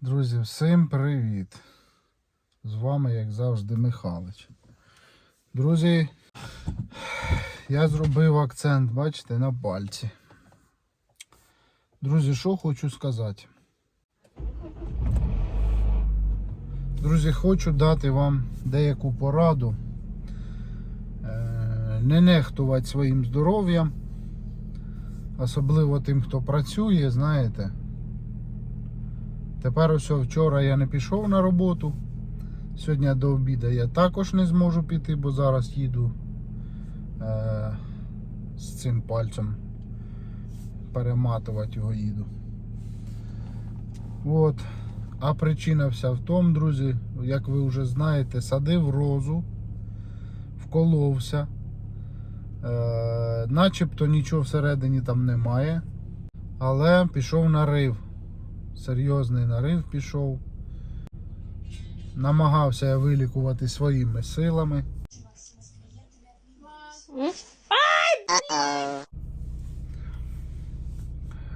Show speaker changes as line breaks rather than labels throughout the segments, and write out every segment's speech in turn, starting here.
Друзі, всім привіт! З вами, як завжди, Михалич. Друзі, я зробив акцент, бачите, на пальці. Друзі, що хочу сказати. Друзі, хочу дати вам деяку пораду. Е, Не нехтувати своїм здоров'ям. Особливо тим, хто працює, знаєте. Тепер ось вчора я не пішов на роботу. Сьогодні до обіду я також не зможу піти, бо зараз їду е, з цим пальцем. Перематувати його їду. От. А причина вся в тому, друзі, як ви вже знаєте, садив розу, вколовся. Е, начебто нічого всередині там немає. Але пішов нарив. Серйозний нарив пішов. Намагався я вилікувати своїми силами.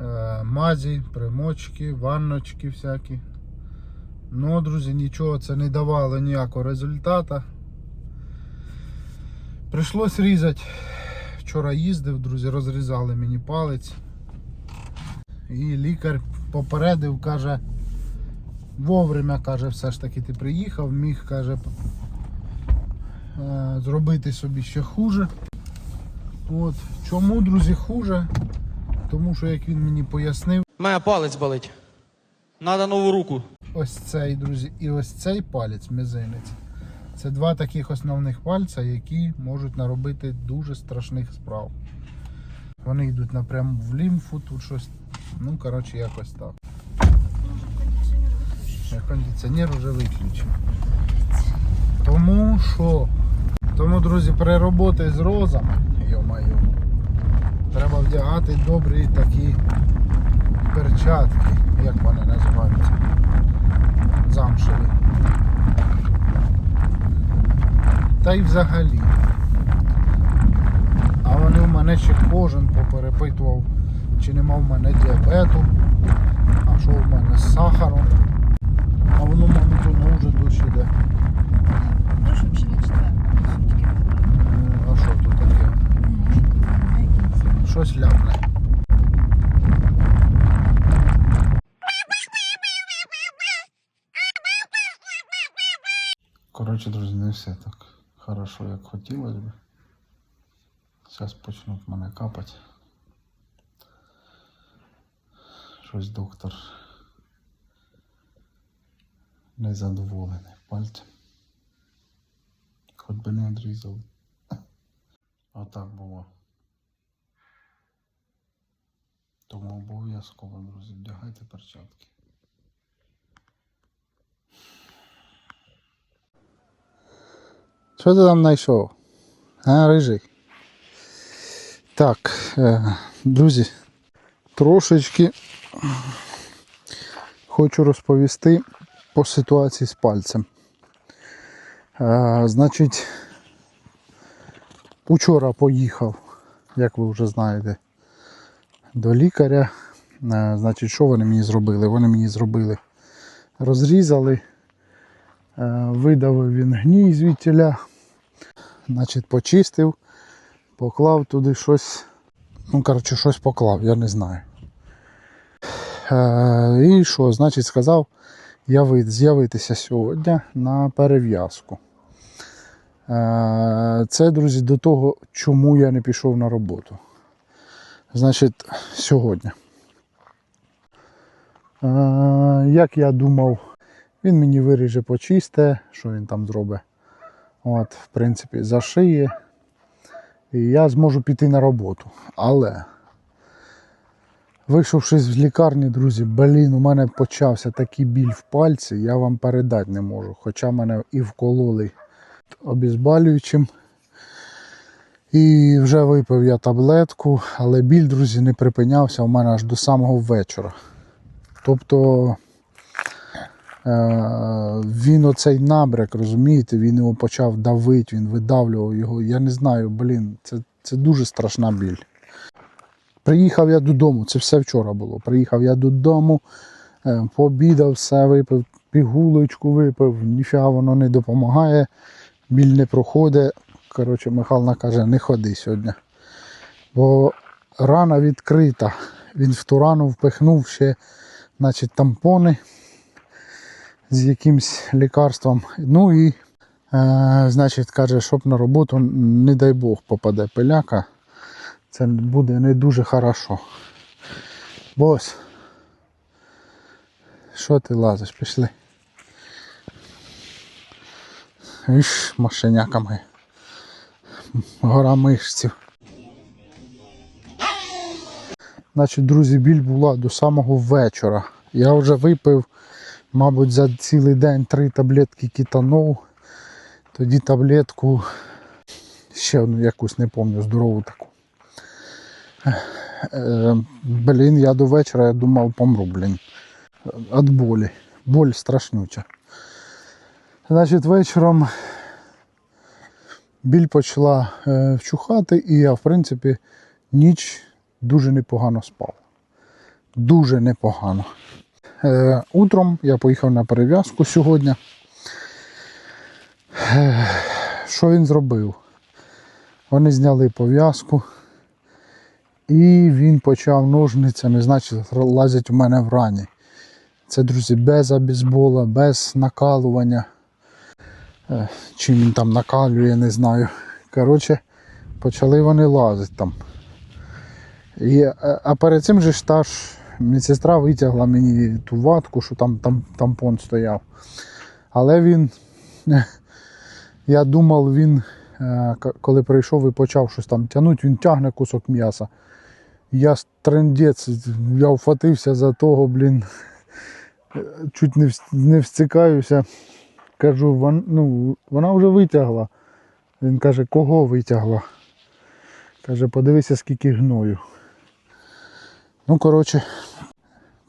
Е, Мазі, примочки, ванночки всякі. Ну, друзі, нічого це не давало ніякого результату. Прийшлось різати. Вчора їздив, друзі, розрізали мені палець. І лікар попередив, каже, вовремя, каже, все ж таки ти приїхав, міг, каже, е, зробити собі ще хуже. От. Чому, друзі, хуже? Тому що, як він мені пояснив,
У мене палець болить. Надо нову руку.
ось цей, друзі, і ось цей палець, мизинець. Це два таких основних пальця, які можуть наробити дуже страшних справ. Вони йдуть напряму в лімфу, тут щось. Ну, коротше, якось так. Кондиціонер вже виключив. Тому що. Тому, друзі, при роботі з розами, йо-майо, треба вдягати добрі такі перчатки, як вони називаються. Замшеві. Та й взагалі. А вони в мене ще кожен поперепитував, чи нема в мене діабету, а що в мене з сахаром. А воно, мабуть, воно вже дощ іде.
Не.
Ну, А що тут таке? Щось ляпне. Коротше, друзі, не все так хорошо, як хотілося б. Зараз почнуть мене капати. Щось доктор незадоволений пальцем. Хоч би не відрізав. А так було. Тому обов'язково, друзі, вдягайте перчатки. Що ти там знайшов? А, рижий. Так, е, друзі, трошечки хочу розповісти по ситуації з пальцем. Е, значить, учора поїхав, як ви вже знаєте, до лікаря. Е, Значить, що вони мені зробили? Вони мені зробили, розрізали, видавив він гній звідтіля, значить, почистив, поклав туди щось. Ну, коротше, щось поклав, я не знаю. Е, І що, значить, сказав яви- з'явитися сьогодні на перев'язку. Е, Це, друзі, до того, чому я не пішов на роботу. Значить, сьогодні. Е, Як я думав, він мені виріже почисте, що він там зробить. От, в принципі, зашиє. І я зможу піти на роботу. Але, вийшовши з лікарні, друзі, блін, у мене почався такий біль в пальці, я вам передати не можу. Хоча мене і вкололи обізбалюючим. І вже випив я таблетку, але біль, друзі, не припинявся у мене аж до самого вечора. Тобто він оцей набряк, розумієте, він його почав давити, він видавлював його. Я не знаю, блін, це, це дуже страшна біль. Приїхав я додому, це все вчора було. Приїхав я додому, е, пообідав, все випив, пігулочку випив, ніфіга воно не допомагає, біль не проходить. Коротше, Михайловна каже, не ходи сьогодні. Бо рана відкрита. Він в ту рану впихнув ще значить, тампони з якимсь лікарством. Ну і, е, значить, каже, щоб на роботу, не дай Бог, попаде пиляка. Це буде не дуже хорошо. Бос. Що ти лазиш? Пішли. Іш, машиняками. Гора мишців. Значить, друзі, біль була до самого вечора. Я вже випив, мабуть, за цілий день три таблетки кітанов. Тоді таблетку, ще одну якусь не пам'ятаю, здорову таку. Е, блін, я до вечора я думав помру, блін. Від болі. Боль страшнюча. Значить, вечором біль почала е, вчухати, і я, в принципі, ніч дуже непогано спав. Дуже непогано. Е, утром я поїхав на перев'язку сьогодні. Е, що він зробив? Вони зняли пов'язку. І він почав ножницями, значить, лазять у мене в рані. Це, друзі, без обізбола, без накалування. Е, Чим він там накалює, не знаю. Коротше, почали вони лазити там. І, а перед цим же ж та ж медсестра витягла мені ту ватку, що там, там тампон стояв. Але він, я думав, він, е, коли прийшов і почав щось там тягнути, він тягне кусок м'яса. Я трендець, я вхватився за того, блін. Чуть не, не встикаюся. Кажу, вон, ну, вона вже витягла. Він каже, кого витягла? Каже, подивися, скільки гною. Ну, коротше,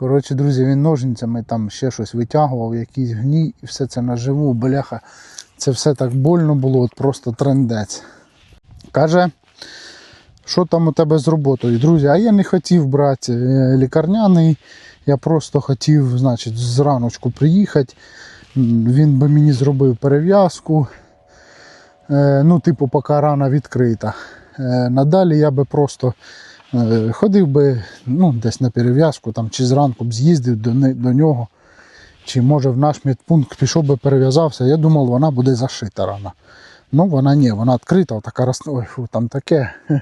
коротше, друзі, він ножницями там ще щось витягував, якийсь гній, і все це наживу, бляха. Це все так больно було, от просто трендець. Каже, що там у тебе з роботою? Друзі, а я не хотів брати е, лікарняний. Я просто хотів, значить, зраночку приїхати. Він би мені зробив перев'язку. Е, Ну, типу, поки рана відкрита. Е, Надалі я би просто ходив би ну, десь на перев'язку, там, чи зранку б з'їздив до, до нього, чи може в наш медпункт пішов би перев'язався. Я думав, вона буде зашита рана. Ну, вона ні, вона відкрита, така роз... Ой, фу, там таке.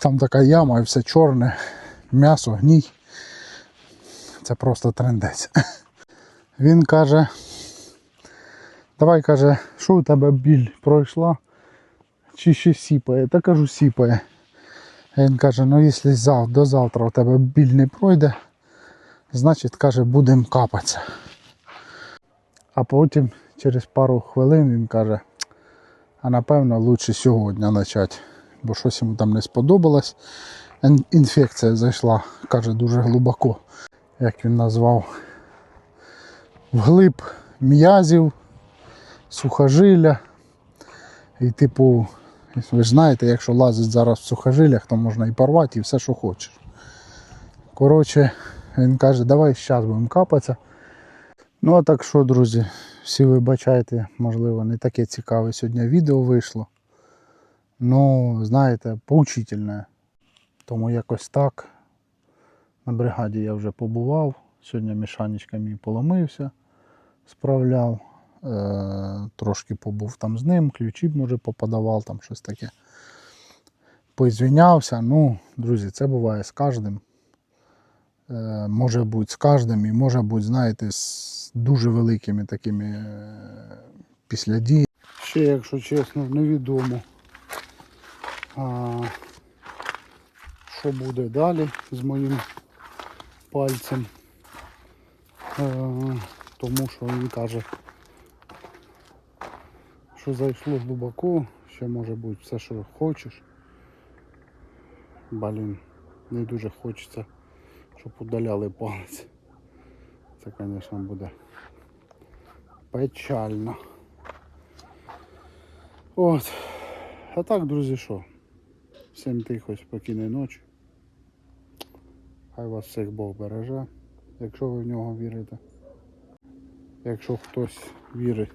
Там така яма і все чорне, м'ясо, гній. Це просто трендець. Він каже, давай каже, що у тебе біль пройшла? Чи ще сіпає? Та кажу, сіпає. Він каже, ну якщо до завтра у тебе біль не пройде, значить каже, будемо капатися. А потім через пару хвилин він каже, а напевно лучше сьогодні почати, бо щось йому там не сподобалось. Інфекція зайшла, каже, дуже глибоко, як він назвав, вглиб м'язів, сухожилля. І типу, ви ж знаєте, якщо лазить зараз в сухожилях, то можна і порвати, і все, що хочеш. Коротше, він каже, давай зараз будемо капатися. Ну а так що, друзі, всі вибачайте, можливо, не таке цікаве сьогодні відео вийшло. Ну, знаєте, поучительне. Тому якось так. На бригаді я вже побував. Сьогодні мішанечка мій поломився, справляв. Е, трошки побув там з ним, ключі, може, поподавав, там щось таке. Поізвінявся. Ну, друзі, це буває з кожним. Е, може бути з кожним і може бути, знаєте, з дуже великими такими е, після дій. Ще, якщо чесно, невідомо, а, що буде далі з моїм пальцем. Е, тому що він каже, що зайшло глибоко, ще може бути все, що хочеш. Блін, не дуже хочеться щоб удаляли палець. Це, звісно, буде печально. От. А так, друзі, що? Всім тихо, спокійної ночі. Хай вас всіх Бог береже, якщо ви в нього вірите. Якщо хтось вірить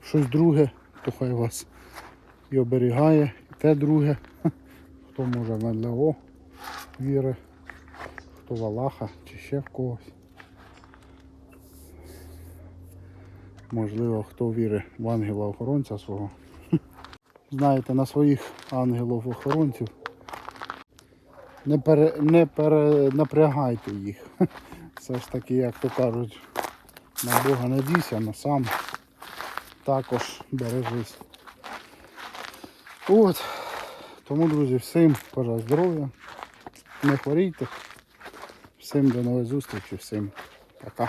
в щось друге, то хай вас і оберігає, і те друге. Хто може в НЛО вірить, хто в Аллаха чи ще в когось. Можливо, хто вірить в ангела-охоронця свого. Знаєте, на своїх ангелів-охоронців не, пере, не перенапрягайте їх. Все ж таки, як то кажуть, на Бога надійся, на сам також бережись. От. Тому, друзі, всім бажаю здоров'я, не хворійте. Всім до нової зустрічі, всім пока.